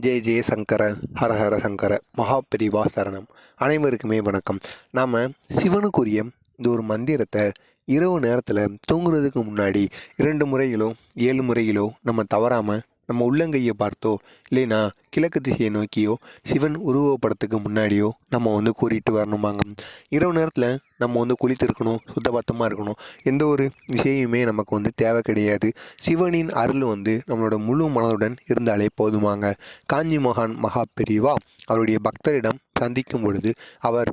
ஜெய ஜெய சங்கர ஹர ஹர சங்கர மகாபெரிவா சரணம். அனைவருக்குமே வணக்கம். நாம் சிவனுக்குரிய இந்த ஒரு மந்திரத்தை இரவு நேரத்தில் தூங்குறதுக்கு முன்னாடி இரண்டு முறைகளோ ஏழு முறைகளோ நம்ம தவறாமல் நம்ம உள்ளங்கையை பார்த்தோ இல்லைனா கிழக்கு திசையை நோக்கியோ சிவன் உருவப்படத்துக்கு முன்னாடியோ நம்ம வந்து கூறிட்டு வரணுமாங்க. இரவு நேரத்தில் நம்ம வந்து குளித்திருக்கணும் சுத்தபத்தமாக இருக்கணும். எந்த ஒரு விஷயமுமே நமக்கு வந்து தேவை கிடையாது. சிவனின் அருள் வந்து நம்மளோட முழு மனதுடன் இருந்தாலே போதுமாங்க. காஞ்சி மகான் மகா பெரியவா அவருடைய பக்தரிடம் சந்திக்கும் பொழுது அவர்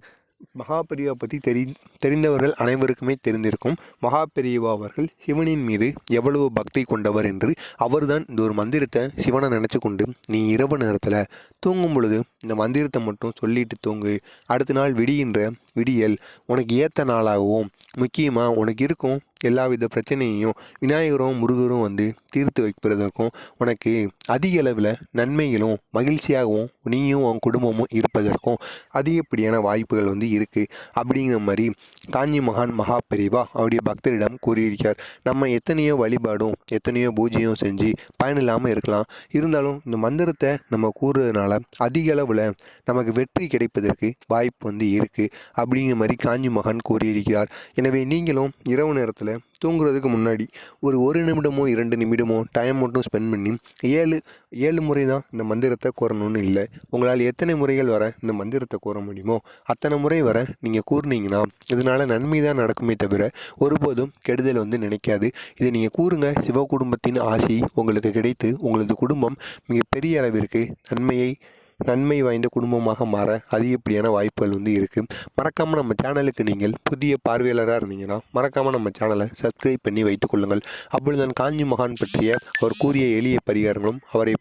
மகாபெரிவா பற்றி தெரி தெரிந்தவர்கள் அனைவருக்குமே தெரிந்திருக்கும். மகாபெரியவா அவர்கள் சிவனின் மீது எவ்வளவு பக்தி கொண்டவர் என்று அவர்தான் இந்த ஒரு மந்திரத்தை சிவனை நினச்சி கொண்டு நீ இரவு நேரத்தில் தூங்கும் பொழுது இந்த மந்திரத்தை மட்டும் சொல்லிட்டு தூங்கு. அடுத்த நாள் விடிகின்ற விடியல் உனக்கு ஏற்ற நாளாகவும் முக்கியமாக உனக்கு இருக்கும் எல்லா வித பிரச்சனையையும் விநாயகரும் முருகரும் வந்து தீர்த்து வைப்பதற்கும் உனக்கு அதிக அளவில் நன்மைகளும் மகிழ்ச்சியாகவும் நீயும் உன் குடும்பமும் இருப்பதற்கும் அதிகப்படியான வாய்ப்புகள் வந்து இருக்குது அப்படிங்கிற மாதிரி காஞ்சி மகான் மகாபெரிவா அவருடைய பக்தரிடம் கூறியிருக்கார் நம்ம எத்தனையோ வழிபாடும் எத்தனையோ பூஜையும் செஞ்சு பயனில்லாமல் இருக்கலாம். இருந்தாலும் இந்த மந்திரத்தை நம்ம கூறுறதுனால அதிக அளவில் நமக்கு வெற்றி கிடைப்பதற்கு வாய்ப்பு வந்து இருக்குது அப்படிங்கிற மாதிரி காஞ்சி மகான் கூறியிருக்கிறார். எனவே நீங்களும் இரவு நேரத்தில் தூங்குறதுக்கு முன்னாடி ஒரு ஒரு நிமிடமோ இரண்டு நிமிடமோ டைம் மட்டும் ஸ்பெண்ட் பண்ணி ஏழு ஏழு முறை தான் இந்த மந்திரத்தை கூறணும்னு இல்லை. உங்களால் எத்தனை முறைகள் வர இந்த மந்திரத்தை கூற முடியுமோ அத்தனை முறை வர நீங்கள் கூறினீங்கன்னா இதனால் நன்மை தான் நடக்குமே தவிர ஒருபோதும் கெடுதல் வந்து நினைக்காது. இதை நீங்கள் கூறுங்க. சிவ குடும்பத்தின் ஆசி உங்களுக்கு கிடைத்து உங்களது குடும்பம் மிகப்பெரிய அளவிற்கு நன்மையை நன்மை வாய்ந்த குடும்பமாக மாற அதிகப்படியான வாய்ப்புகள் வந்து இருக்குது மறக்காமல் நம்ம சேனலுக்கு நீங்கள் புதிய பார்வையாளராக இருந்தீங்கன்னா மறக்காமல் நம்ம சேனலை சப்ஸ்கிரைப் பண்ணி வைத்துக்கொள்ளுங்கள் அப்பொழுதுதான் காஞ்சி மகான் பற்றிய அவர் கூறிய எளிய பரிகாரங்களும் அவரை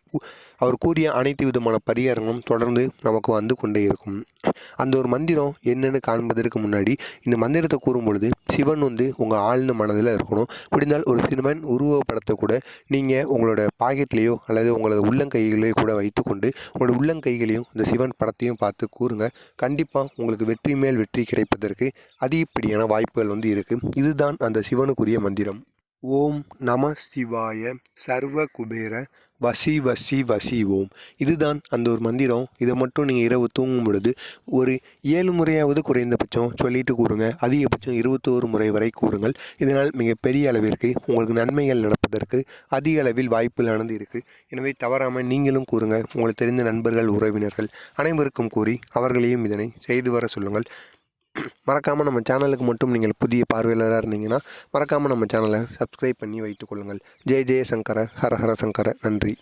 அவர் கூறிய அனைத்து விதமான பரிகாரங்களும் தொடர்ந்து நமக்கு வந்து கொண்டே இருக்கும். அந்த ஒரு மந்திரம் என்னென்னு காண்பதற்கு முன்னாடி இந்த மந்திரத்தை கூறும் பொழுது சிவன் வந்து உங்கள் ஆழ்ந்த மனதில் இருக்கணும். முடிந்தால் ஒரு சிறுவன் உருவப்படத்தை கூட நீங்கள் உங்களோட பாக்கெட்லேயோ அல்லது உங்களது உள்ளங்கைகளையோ கூட வைத்துக்கொண்டு உங்களோட உள்ளங்கைகளையும் இந்த சிவன் படத்தையும் பார்த்து கூறுங்க. கண்டிப்பாக உங்களுக்கு வெற்றி மேல் வெற்றி கிடைப்பதற்கு அதிகப்படியான வாய்ப்புகள் வந்து இருக்குது இதுதான் அந்த சிவனுக்குரிய மந்திரம். ஓம் நம சிவாய சர்வ குபேர வசி வசி வசி ஓம். இதுதான் அந்த ஒரு மந்திரம். இதை மட்டும் நீங்கள் இரவு தூங்கும் பொழுது ஒரு ஏழு முறையாவது குறைந்தபட்சம் சொல்லிட்டு கூறுங்க. அதிகபட்சம் இருபத்தோரு முறை வரை கூறுங்கள். இதனால் மிகப்பெரிய அளவிற்கு உங்களுக்கு நன்மைகள் நடப்பதற்கு அதிக அளவில் வாய்ப்புகளானது இருக்குது எனவே தவறாமல் நீங்களும் கூறுங்க. உங்களுக்கு தெரிந்த நண்பர்கள் உறவினர்கள் அனைவருக்கும் கூறி அவர்களையும் இதனை செய்து வர சொல்லுங்கள். மறக்காமல் நம்ம சேனலுக்கு மட்டும் நீங்கள் புதிய பார்வையாளராக இருந்தீங்கன்னா மறக்காமல் நம்ம சேனலை சப்ஸ்கிரைப் பண்ணி வைத்துக்கொள்ளுங்கள் ஜெய ஜெய சங்கர ஹர ஹர சங்கர நன்றி.